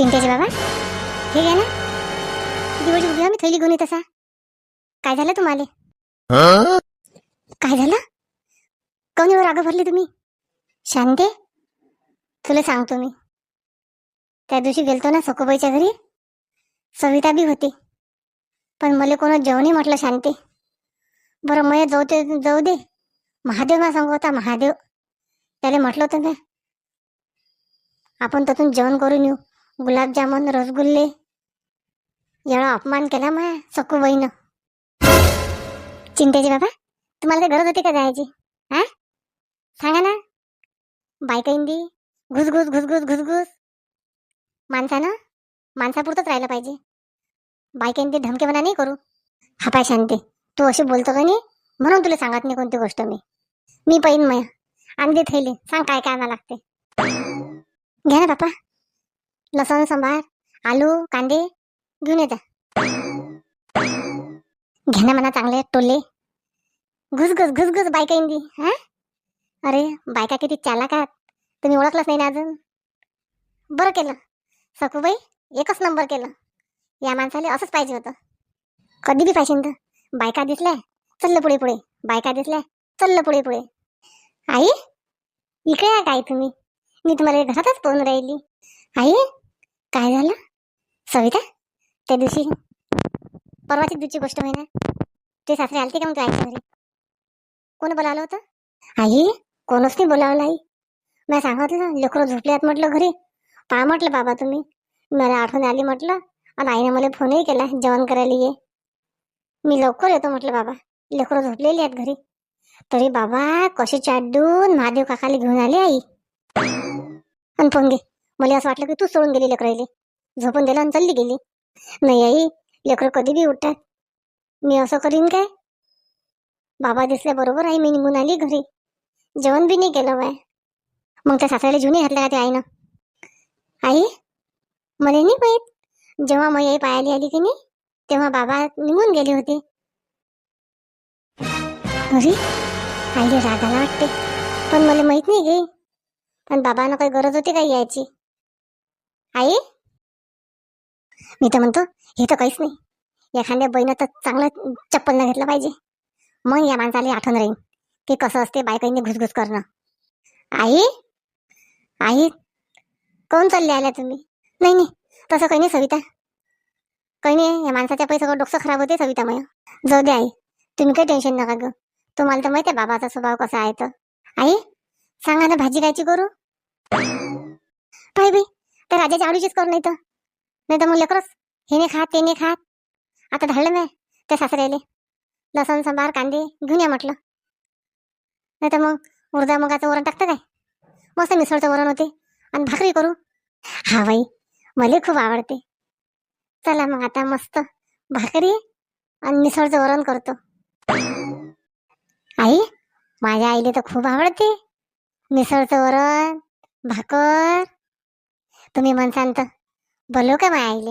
चिंतेचे बाबा. हे घ्या ना. किती उभी मी थैली घेऊन येत असा. काय झालं तुम्हाला? काय झालं? कोणी वर राग भरली तुम्ही? शांते तुला सांगतो मी. त्या दिवशी गेलतो ना सकोबाईच्या घरी. सविता बी होती. पण मला कोण जेवणही म्हटलं शांते. बरं मग जाऊ ते जाऊ दे. महादेव ना सांगू होता महादेव. त्याला म्हटलं होतं ना आपण त्यातून जेवण करून येऊ. गुलाबजामुन रसगुल्ले एवढा अपमान केला माया सखूबाईनं चिंतेची बाबा तुम्हाला काही गरज होती का जायची हा सांगा ना बायका इंदी घुसघुस घुसघुस घुसघुस माणसानं माणसापुरतंच राहिलं पाहिजे बायका इंदी धमकेपणा नाही करू हा पाय शांती तू अशी बोलतो का नाही म्हणून तुला सांगत नाही कोणती गोष्ट मी मी पाहिन मया आणली थैली सांग काय काय आणा लागते घ्या ना बापा लसण सांबार आलू कांदे घेऊन येजा घेणं म्हणा चांगले टोले घुसघुस घुसघुस बायका इंदी हा? अरे बायका किती चालाक आहात तुम्ही ओळखलंच नाही ना अजून? बरं केलं. सखूबाई एकच नंबर केलं. या माणसाला असंच पाहिजे होतं. कधी बी पाहिजे तर बायका दिसल्या चल्लं पुढे पुढे. बायका दिसल्या चल्लं पुढे पुढे. आई इकडे या काय तुम्ही? मी तुम्हाला घरातच पाहून राहिली. आई काय झालं? सविता त्या दिवशी परवाची दिवशी गोष्ट होई ना. ते सासरे आलते का मग तू आईच्या घरी? कोण बोलावलं होतं? आई कोणच नाही बोलावलं आई. मी सांगितलं लेकरं झोपले आहेत म्हटलं घरी. पहा म्हटलं बाबा तुम्ही. मला आठवण आली म्हटलं. आणि आईने मला फोनही केला जेवण करायला ये. मी लवकर येतो म्हटलं बाबा. लेकरं झोपलेली आहेत घरी. तरी बाबा कशी चाडून महादेव काकाला घेऊन आले आई. आणि फोन घे. मला असं वाटलं की तू सोडून गेली लेकरायले झोपून दिलं आणि चालली गेली. नाही आई लेकरं कधी बी उठतात. मी असं करीन काय? बाबा दिसल्या बरोबर आई मी निघून आली घरी. जेवण बी नाही केलं बाय. मग त्या सासऱ्याला जुनी घातल्या का त्या आईनं. आई मला नाही माहीत. जेव्हा मग आई पायाली आली की नाही तेव्हा बाबा निघून गेले होते. अरे आईले रागाला वाटते. पण मला माहीत नाही गे. पण बाबांना काही गरज होती का यायची? आई? मी तर म्हणतो हे तर काहीच नाही. एखाद्या बहिणं तर चांगलं चप्पल न घेतलं पाहिजे. मग या माणसाला आठवण राहील की कसं असते बायकांनी घुसघुस करणं. आई? आई? कोण चालले आल्या तुम्ही? नाही नाही. तसं काही नाही सविता. काही नाही या माणसाच्या पैसा डोकसं डोकं खराब होते सविता मय. जाऊ दे आई. तुम्ही काही टेन्शन नका ग तुम्हाला तर माहिती आहे बाबाचा स्वभाव कसा आहे तर. आई सांगा ना भाजी कायची करू? पाय बाई. तर राजाच्या आवडीचीच कर नाही तर. नाही तर मग लेकरच हे नाही खात ते नाही खात. आता धाडलं नाही त्या सासऱ्याले. लसण सांबार कांदे घेऊन या म्हटलं. नाही तर मग उर्दा मुगाचं वरण टाकतं काय? मस्त मिसळचं वरण होते. आणि भाकरी करू. हा बाई मला खूप आवडते. चला मग आता मस्त भाकरी आणि मिसळचं वरण करतो. आई माझ्या आईले तर खूप आवडते. मिसळचं वरण भाकर तुम्ही म्हणसान तर. बोलव का माय आईले?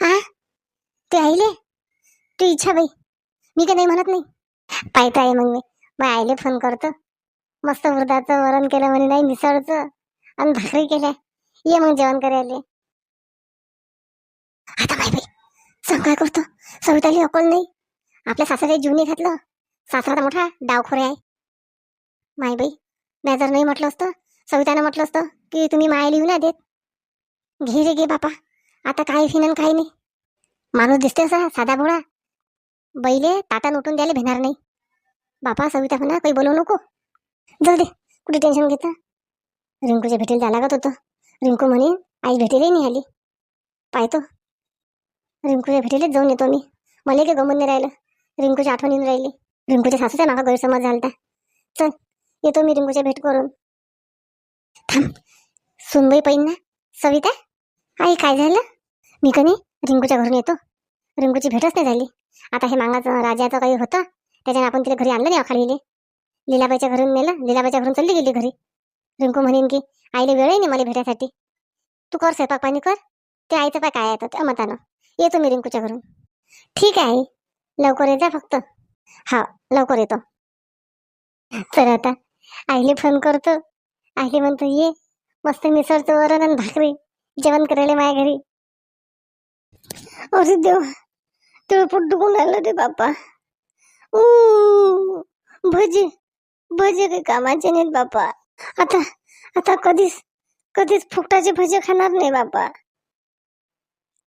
हा ते आईले? तू इच्छा बाई. मी का नाही म्हणत नाही? पाहता आहे मग मी. माय आईले फोन करतो. मस्त वृद्धाचं वरण केलं म्हणे नाही मिसळचं. आणि भाकरी केल्या. ये मग जेवण करायला. आता बाई बाई सांग काय करतो सविताली अकोल नाही. आपल्या सासरे जीवनी घातलं. सासरा मोठा डावखोरे आहे. माय बाई नाही जर नाही म्हटलं असतं सवितानं म्हटलं असतं की तुम्ही माया लिहू ना देत. घे रे घे बापा. आता काय फिनन काय नाही. माणूस दिसते असा साधा भोळा. बैले ताटा उठून द्यायला भेणार नाही. बापा सविता म्हणा काही बोलवू नको. जाऊ दे कुठे टेन्शन घेता? रिंकूच्या भेटीला जा लागत होतं. रिंकू म्हणे आई भेटीलाही नाही आली. पाहतो. रिंकूच्या भेटीलाच जाऊन येतो मी. मला काही गमत नाही राहिलं. रिंकूच्या आठवण येऊन राहिली. रिंकूच्या सासूचा मागा गैरसमज झाला चल येतो मी रिंकूच्या भेट करून. थांब. सुनबाई पाहिन ना सविता आई काय झालं? मी कनी रिंकूच्या घरून येतो? रिंकूची भेटच नाही झाली. आता हे मागाचं राजाचं काही होतं? त्याच्याने आपण तिला घरी आणलं नाही अखाडीले? लिलाबाईच्या घरून नेलं? लिलाबाईच्या घरून चालली गेली घरी? रिंकू म्हणेन की आईला वेळ नाही मला भेटायसाठी. तू कर स्वयंपाक पाणी कर. ते आईचं पाय काय येतं त्या मतानं? येतो मी रिंकूच्या घरून. ठीक आहे आई. लवकर ये जा फक्त. हा लवकर येतो. तर आता. आईले फोन करतो. आईले म्हणतो ये मस्त मिसळचं वरण आणि भाकरी जेवण करायला माझ्या घरी. अरे देवा तेवढं पोट दुखून राहिलं रे बापा ऊ भजे भजे काही कामाचे नाहीत बापा आता आता कधीच कधीच फुकटाचे भजे खाणार नाही बापा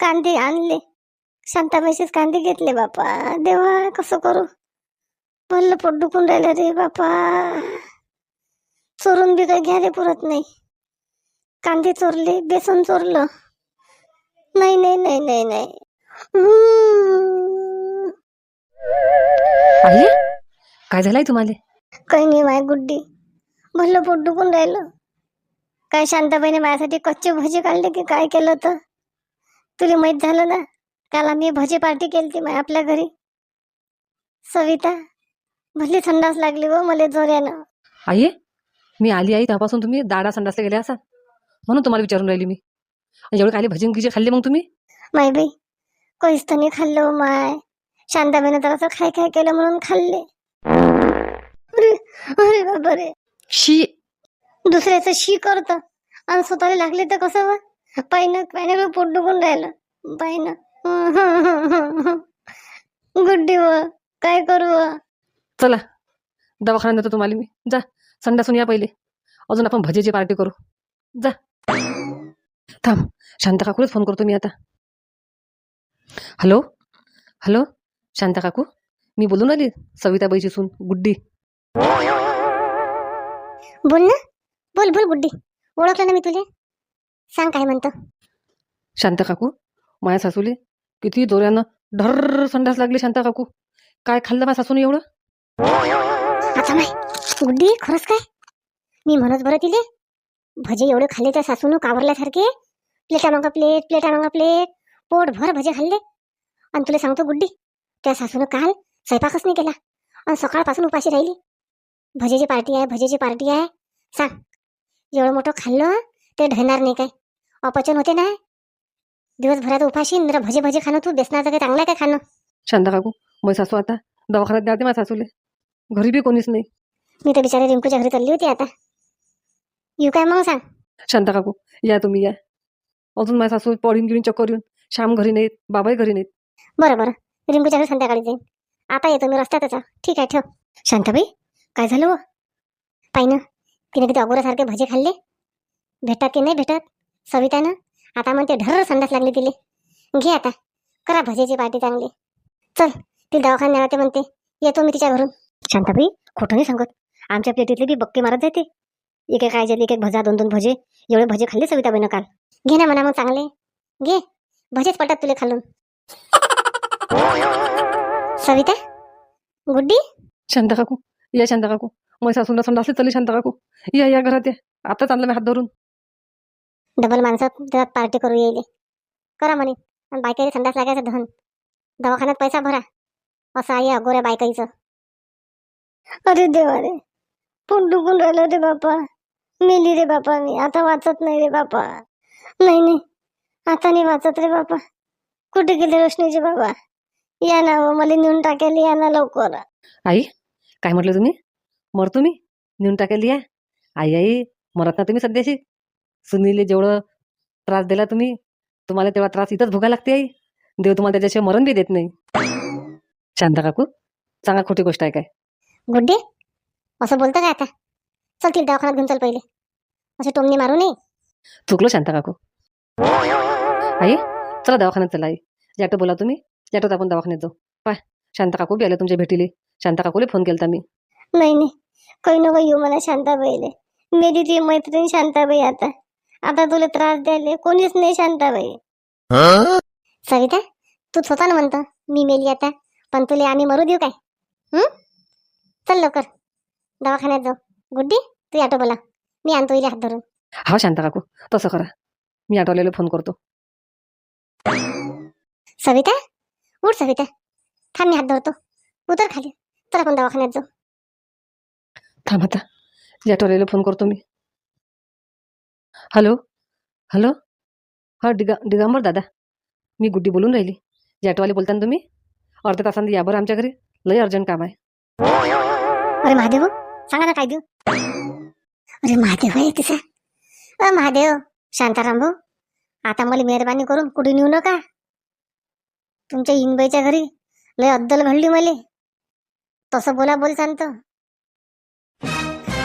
कांदे आणले शांताबाईचेच कांदे घेतले बापा देवा कसं करू? भरलं पोट दुखून राहिलं रे बापा चोरून बी काही घ्यायला पुरत नाही. कांदे चोरले बेसन चोरलं. नाही नाही नाही नाही नाही. आई काय झालंय तुम्हाला? काही नाही माय गुड्डी. भरलं पोट दुखून राहिलं. काय शांताबाईने माझ्यासाठी कच्चे भजे काढले की काय केलं तर? तुला माहीत झालं ना काल आम्ही भजे पार्टी केली ती माय आपल्या घरी. सविता भरली थंडास लागली व मला जोऱ्यानं. आई मी आली आई तेव्हापासून तुम्ही दाडा संडासला गेले असा म्हणून तुम्हाला विचारून राहिली मी. एवढे काय भजन गिजे खाल्ले मग तुम्ही? माय बाई काहीच तर नाही खाल्लं माय. शांताबाईनं तर असं खाय खाय केलं म्हणून खाल्ले. अरे अरे बाबा रे. शी. दुसऱ्याचं शी करत. आणि स्वतःला लागले तर कसं व? पाहिनं पाहिनं पोट दुखून राहिलं. पाहिनं गुड्डी व काय करू व? चला दवाखान्यात नेतो तुम्हाला मी. जा. संडासून या पहिले. अजून आपण भजेची पार्टी करू. जा. थांब. शांता काकूलाच फोन करतो मी आता. हॅलो हॅलो शांता काकू? मी बोलून आली सविताबाईची सून गुड्डी. बोल ना. बोल बोल गुड्डी. ओळखलं ना मी तुले? सांग काय म्हणतो. शांता काकू माझ्या सासूले किती दोऱ्यानं ढर्र संडास लागली शांता काकू. काय खाल्लं माझ्या सासूने एवढं? आता माय. गुड्डी खरंच काय? मी म्हणत बरं तिले. भजे एवढे खाल्ले त्या सासून कावरल्यासारखे. प्लेटा मागा प्लेट प्लेटा मागा प्लेट. पोट भर भजे खाल्ले. आणि तुला सांगतो गुड्डी त्या सासून काल स्वयंपाकच नाही केला. आणि सकाळपासून उपाशी राहिली. भजेची पार्टी आहे भजेची पार्टी आहे. सांग एवढं मोठं खाल्लं ते ढळणार नाही काय? अपचन होते ना? दिवसभरात उपाशी न भजे भजे खाणं तू बेसनाचं काय चांगलं आहे काय खाणं? शांता काकू मग सासू आता दवाखान्यात द्याते माझ्या सासूले. घरी बी कोणीच नाही. मी तर बिचारे रिंकूच्या घरी चालली होती आता. येऊ काय मग सांग. शांता काकू या तुम्ही या. अजून माझ्या सासू पडून घेऊन चक्कर येऊन श्याम घरी नाहीत बाबाही घरी नाहीत. बरं बरं. रिंकूच्या घरी संध्याकाळी जाईन. आता येतो मी रस्त्यातच आहे. ठीक आहे ठेव. शांताबाई काय झालं व? पाहि ना तिने किती अगोरासारखे भजे खाल्ले. भेटतात की नाही भेटत? सवितानं. आता म्हणते ढर्र संडास लागली तिले. घे आता. करा भजेची पार्टी चांगली. चल ती दवाखान्यात राहते म्हणते. येतो मी तिच्या घरून. शांताबाई खोटं नाही सांगत. आमच्या प्लेटीतले बी बक्के मारत जाते एक एक आयजेले एक एक भजा दोन दोन भजे. एवढे भजे खाल्ले सविताबाईनं काल. घे ना म्हणा मग चांगले. घे. भजेच पटत तुले खालून. सविता? गुड्डी? शांता काकू. या शांता काकू. माझ्या सासूला संडासले चालली शांता काकू. या या घरात या. आता चाललं मी हात धरून. डबल माणसं त्यात पार्टी करू येईल. करा म्हणे. आणि बायकाईला संडास लागायचं धन. दवाखान्यात पैसा भरा. असं आहे अगोऱ्या बायकाईचं. अरे देवा रे. पोट दुखून राहिलं रे बापा. मेली रे बापा मी. आता वाचत नाही रे बापा. नाही नाही. आता नाही वाचत रे बापा. कुठे गेले रोशनीचे बाबा? या ना हो, मला नेऊन टाकायला या ना लवकर. आई काय म्हटलं तुम्ही? मरतो मी? नेऊन टाकायला या? आई आई मरत ना तुम्ही सध्याशी? सुनीले जेवढं त्रास दिला तुम्ही तुम्हाला तेवढा त्रास इथंच भोगा लागते आई. देव तुम्हाला त्याच्याशिवाय मरण बी देत नाही. शांता काकू सांगा खोटी गोष्ट आहे काय? गुड्डे असं बोलतं काय आता? चल तिला दवाखान्यात घेऊन चल पहिले. असे टोमणे मारू नये. चुकलो शांता काकू. आई चला दवाखान्यात चला आई. जॅटो बोला तुम्ही जॅटोत आपण दवाखान्यात जाऊ. पाय शांता काकू बी आल्या तुमच्या भेटीले. शांता काकूले फोन केलता मी. नाही नाही. काही नको येऊ मला शांताबाईले मेरी ती मैत्रीण शांताबाई आता. आता तुला त्रास द्यायले कोणीच नाही शांताबाई सविता तू स्वतः म्हणतो मी मेली आता. पण तुला आम्ही मरू देऊ काय? हं? चल लवकर. दवाखान्यात जाऊ. गुड्डी तू ऑटो बोला. मी आणतो इले हात धरून. हा शांता काकू तसं करा. मी ऑटोवाल्याला फोन करतो. सविता उठ सविता. थांब मी हात धरतो. उतर खाली. चल आपण दवाखान्यात जाऊ. थांब आता. ऑटोवाल्याला फोन करतो मी. हॅलो? हॅलो? हा डिगा डिगांबर दादा. मी गुड्डी बोलून राहिली. जॅटोवाले बोलता ना तुम्ही? अर्ध्या तासांनी या बरं आमच्या घरी. लय अर्जंट काम आहे. अरे महादेव सांगा ना काय देऊ अरे महादेव आहे तिचा अ महादेव शांताराम भाऊ आता मला मेहरबानी करून कुठे नेऊ नका? तुमच्या इनबाईच्या घरी लय अद्दल घडली मले. तसं बोला बोल सांगतो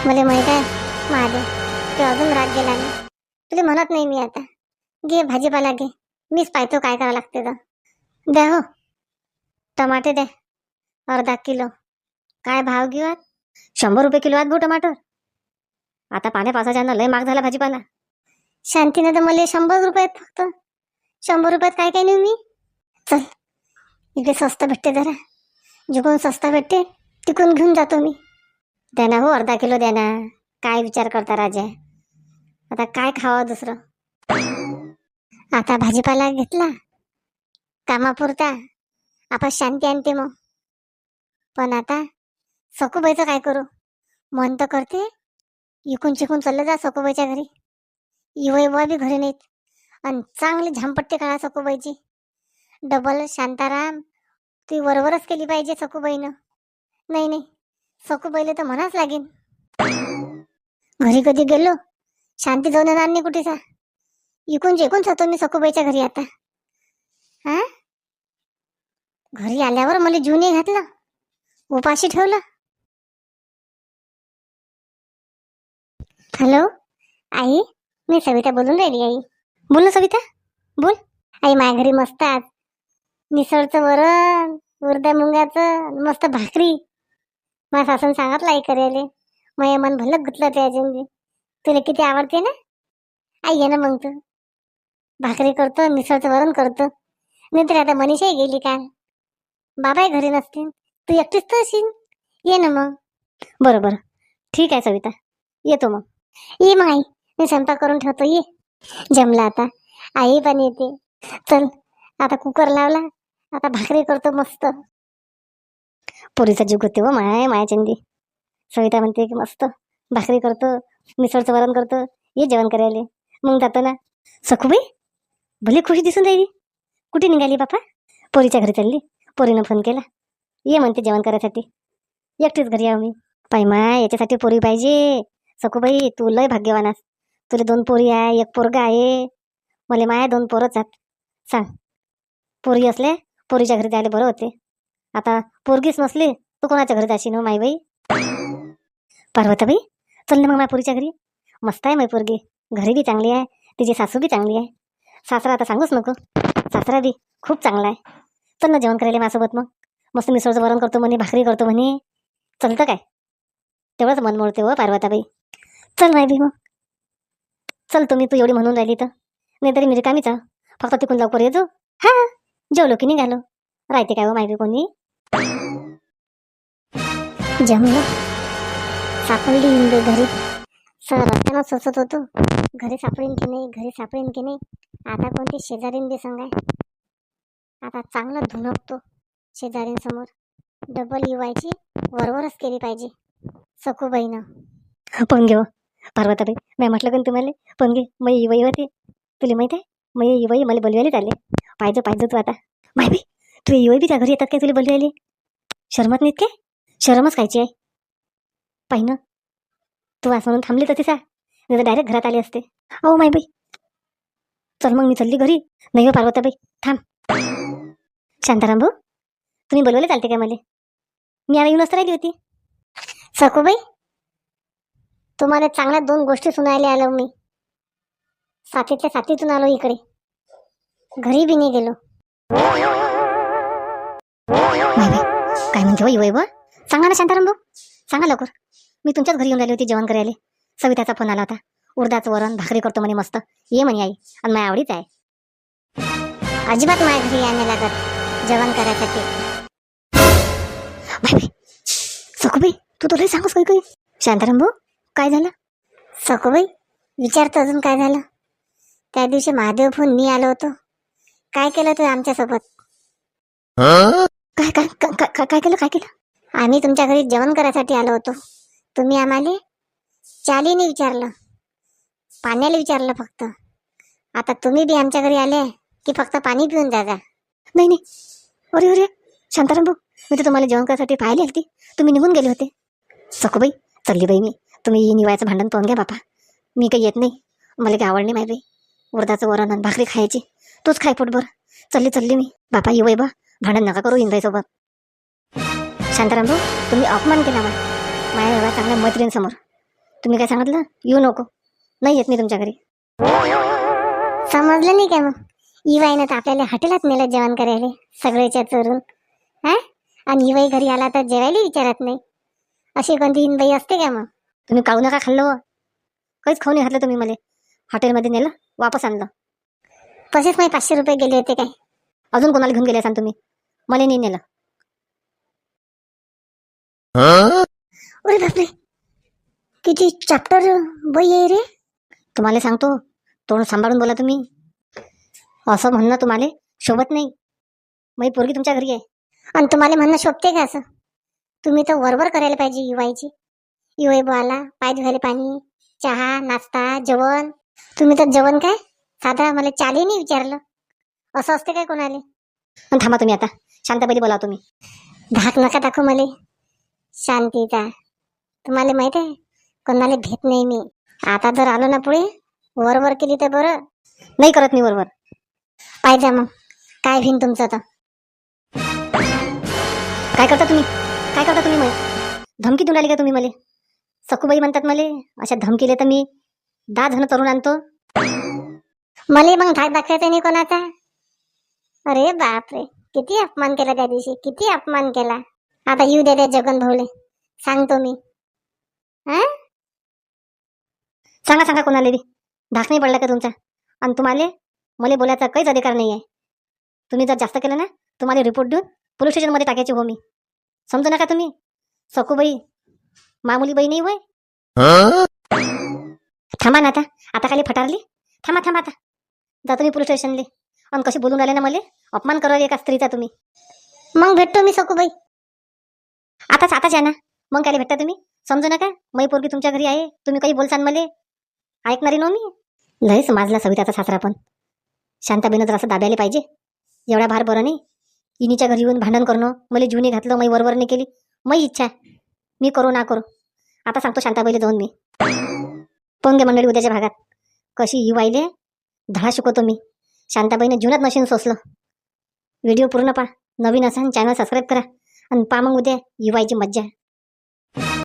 मला माहीत आहे महादेव ते अजून राग गेला नाही. तुला म्हणत नाही मी आता. घे भाजीपाला घे. मीच पाहतो काय करावं लागते तर द्या हो. टमाटे द्या अर्धा किलो. काय भाव घेऊ आत शंभर रुपये किलो आहेत भाऊ टमाटर. आता पाण्या पावसाच्या लय महाग झाला भाजीपाला. शांतीनं तर मला शंभर रुपयात फक्त. शंभर रुपयात काय काय नेऊ मी? चल इकडे स्वस्त भेटते जरा. जिकडून स्वस्त भेटते तिकडून घेऊन जातो मी. द्या ना हो अर्धा किलो द्या ना काय विचार करता राजा? आता काय खावं दुसरं? आता भाजीपाला घेतला. कामापुरता. आपण शांती आणते मग. पण आता सखूबाईचं काय करू? मन तर करते. इकून चिकून चाललं जा सखूबाईच्या घरी. इवय बी घरी नाहीत. आणि चांगली झांपट्टी काढा सखूबाईची डबल शांताराम ती वरवरच केली पाहिजे सखूबाईनं नाही नाही. सखूबाईला तर म्हणाच लागेल. घरी कधी गेलो? शांती जाऊन येणार नाही कुठेचा इकून जेकून जातो मी सखूबाईच्या घरी आता. हा घरी आल्यावर मला जुने घातलं. उपाशी ठेवलं. हॅलो? आई मी सविता बोलून राहिली आई. बोल ना सविता बोल. आई माझ्या घरी मस्त आज. मिसळचं वरण उरद्या मुंगाचं मस्त भाकरी. माझ्या सासून सांगितलं आई करायला. मग मन भलं गुतलं ते अजून तुला किती आवडते ना? आई ये ना मग तू. भाकरी करतो मिसळचं वरण करतो. नंतर आता मनीषाही गेली काल. बाबाही घरी नसतील. तू एकटीच तर असेल ये ना मग. बरोबर ठीक आहे सविता. येतो मग. ये मग आई मी स्वयंपाक करून ठेवतो ये. जमला आता. आई पण येते. चल आता कुकर लावला. आता भाकरी करतो मस्त. पोरीचा जीव होते व हो माया माया चंदी. सविता म्हणते की मस्त. भाकरी करतो मिसळचं वरण करतो. ये जेवण करायला. मग जातो ना. सखूबाई भले खुशी दिसून राहिली. कुठे निघाली बापा? पोरीच्या घरी चालली. पोरीनं फोन केला. ये म्हणते जेवण करायसाठी. एकटीच घरी आहो मी. पाय माय याच्यासाठी पोरी पाहिजे. सखूबाई तू लय भाग्यवान आहेस. तुला दोन पोरी आहे एक पोरगा आहे. मला माया दोन पोरच आहेत. सांग पोरी असले पोरीच्या घरी जायला बरं होते. आता पोरगीच नसली तू कोणाच्या घरी जाशी ना हो, माई बाई पार्वताबाई चल ना मग माझ्या पोरीच्या घरी. मस्त आहे माई पोरगी. घरी बी चांगली आहे तिची सासू बी चांगली आहे. सासरा आता सांगूच नको. सासरा बी खूप चांगला आहे. चल ना जेवण करायला माझ्यासोबत मग. मस्त मिसळचं वरण करतो म्हणे भाकरी करतो म्हणे. चलतं काय? तेवढंच मन मोडते हो पार्वताबाई. चल राहिली मग चल तुम्ही तू एवढी म्हणून राहिली तर. नाही तरी मी म्हणजे रिकामीच फक्त तिकून लवकर येतो हा. जेवलो की निघालो. राहते काय हो कोणी? जमलं. सापडली इंदे घरी. सर रस्त्यानं सोसत होतो. घरी सापडेन की नाही? घरी सापडेन की नाही? आता कोणती शेजारीन बी सांगाय आता चांगलं धुणकतो शेजारींसमोर डबल युवायची वरवरच केली पाहिजे. सखूबाईनं पण घेऊ. पार्वताबाई मी म्हटलं का तुम्हाला पण घे मग इवई होते. तुला माहीत आहे? मग इवई मला बोलवायला चालले. पाहिजे पाहिजे तू आता. माय बी तू इवई बी त्या घरी येतात काय तुला बोलवायला? शरमत नाहीत काय? शरमच खायची आहे. पाहिनं. तू वास म्हणून थांबली तसे सा नाही तर डायरेक्ट घरात आले असते. अहो माय बाई. चल मग मी चालली घरी. नाही हो पार्वताबाई थांब. शांताराम भाऊ तुम्ही बोलवले चालते का मला? मी आता येऊन असं राहिली होती. सखूबाई तुम्हाला चांगल्या दोन गोष्टी सुनायला आलो मी. साथीतल्या साथीतून आलो इकडे. घरी बी नाही गेलो. काय म्हणते होई वैभव? सांगा ना शांताराम भाऊ. सांगा लवकर. मी तुमच्याच घरी येऊन राहिली होती जेवण करायला. सविताचा फोन आला होता. उर्दाचं वरण भाकरी करतो म्हणे मस्त. ये म्हणे आई. आणि माझ्या आवडीच आहे. अजिबात माझ्या घरी यायला लागत. जेवण करायसाठी. बाय तू तुला सांगूस काही काही? शांताराम भाऊ काय झालं? सखूबाई विचारतो अजून काय झालं? त्या दिवशी महादेव फोन मी आलो होतो. काय केलं तू आमच्यासोबत? काय काय काय काय- काय केलं काय केलं? आम्ही तुमच्या घरी जेवण करायसाठी आलो होतो. तुम्ही आम्हाला चालीने विचारलं. पाण्याला विचारलं फक्त. आता तुम्ही बी आमच्या घरी आले की फक्त पाणी पिऊन जा जा. नाही नाही. अरे अरे. शांताराम भाऊ मी तर तुम्हाला जेवण करायसाठी पाहिले होती. तुम्ही निघून गेले होते. सखूबाई चालली बाई मी. तुम्ही निवायचं भांडण पाहून घ्या बापा. मी काही येत नाही. मला काही आवड नाही माहिती उरदाचं वरण आणि भाकरी खायची. तूच खाय पोटभर. चल्ली चल्ली मी. बापा येऊ बा भांडण नका करू इंद्राईसोबत. शांताराम भाऊ तुम्ही अपमान केला मला. माझ्या एवढ्या चांगल्या मैत्रिणींसमोर. तुम्ही काय सांगितलं? येऊ नको. नाही येत मी तुमच्या घरी. समजलं नाही काय मग? इवाईनं तर आपल्याला हॉटेलात नेलं जेवण करायला. सगळ्याच्या चोरून. हा? आणि इवाई घरी आला तर जेवायला विचारत नाही. अशी कोणती इनबाई असते का मग? तुम्ही काऊ नका खाल्लं हो. काहीच खाऊ नाही घातलं तुम्ही मला. हॉटेलमध्ये नेलं वापस आणलं. तसेच माझे पाचशे रुपये गेले होते काय? अजून कोणाला घेऊन गेले सांग तुम्ही? मला नाही नेलं. अरे बापरे! किती चॅप्टर बई आहे रे. तुम्हाला सांगतो तोंड सांभाळून बोला तुम्ही. असं म्हणणं तुम्हाला शोभत नाही. माझी पोरगी तुमच्या घरी आहे. आणि तुम्हाला म्हणणं शोभते का असं? तुम्ही तर वरवर करायला पाहिजे युवायची युवाई बोला पाय धुवायला पाणी चहा नाश्ता जेवण. तुम्ही तर जेवण काय? साधा मला चालही नाही विचारलं. असं असते काय कोणाले? थांबा तुम्ही आता. शांताबाई बोला तुम्ही. धाक नका दाखव मला. शांतीचा. तुम्हाला माहीत आहे कोणाला भेट नाही मी. आता जर आलो ना पुढे वर वर केली तर बरं. नाही करत मी वरवर. पाहिजे मग. काय भिन तुमचं तर काय करता तुम्ही? काय करता तुम्ही मला धमकी देऊन राहिली का तुम्ही मला? सखूबाई म्हणतात मला अशा धमकीले तर मी दहा जण तरुण आणतो. मले मग धाक दाखवायचा नाही कोणाचा? अरे बापरे किती अपमान केला त्या दिवशी किती अपमान केला. आता येऊ दे जगन भाऊले सांगतो मी. हा सांगा सांगा कोणाला बी. धाक नाही पडला का तुमचा? आणि तुम्हाला मला बोलायचा काहीच अधिकार नाही आहे तुम्ही जर जास्त केलं ना तुम्हाला रिपोर्ट देऊन पोलीस स्टेशनमध्ये टाकायची हो मी. समजू नका तुम्ही? सखूबाई मामुली बाई नाही होय थांबा ना आता. आता खाली फटारली? थांबा थांबा आता. जा तुम्ही पोलीस स्टेशनले आणि कशी बोलून राहिले ना मला? अपमान करायला एका स्त्रीचा तुम्ही. मग भेटतो मी सखूबाई. आताच आताच या ना. मग काय भेटता तुम्ही? समजू नका. मै पोरगी तुमच्या घरी आहे. तुम्ही काही बोलसान मले? ऐकणारी नो मी. लयच माझला सविताचा सासरा पण. शांताबाईनं जर असं दाब्याले पाहिजे. एवढा भार बरं नाही. इनीच्या घरी येऊन भांडण करणं मला जुनी घातलं मै वरवर नाही केली. मै इच्छा. मी करू ना करू. आता सांगतो शांताबाईला जाऊन मी. पोंगे मंडळी उद्याच्या भागात. कशी युवाईले धडा शिकवतो मी. शांताबाईनं जीवनात मशीन सोसलं. व्हिडिओ पूर्ण पहा. नवीन असाल चॅनल सबस्क्राईब करा. आणि पा मग उद्या युवायची मज्जा.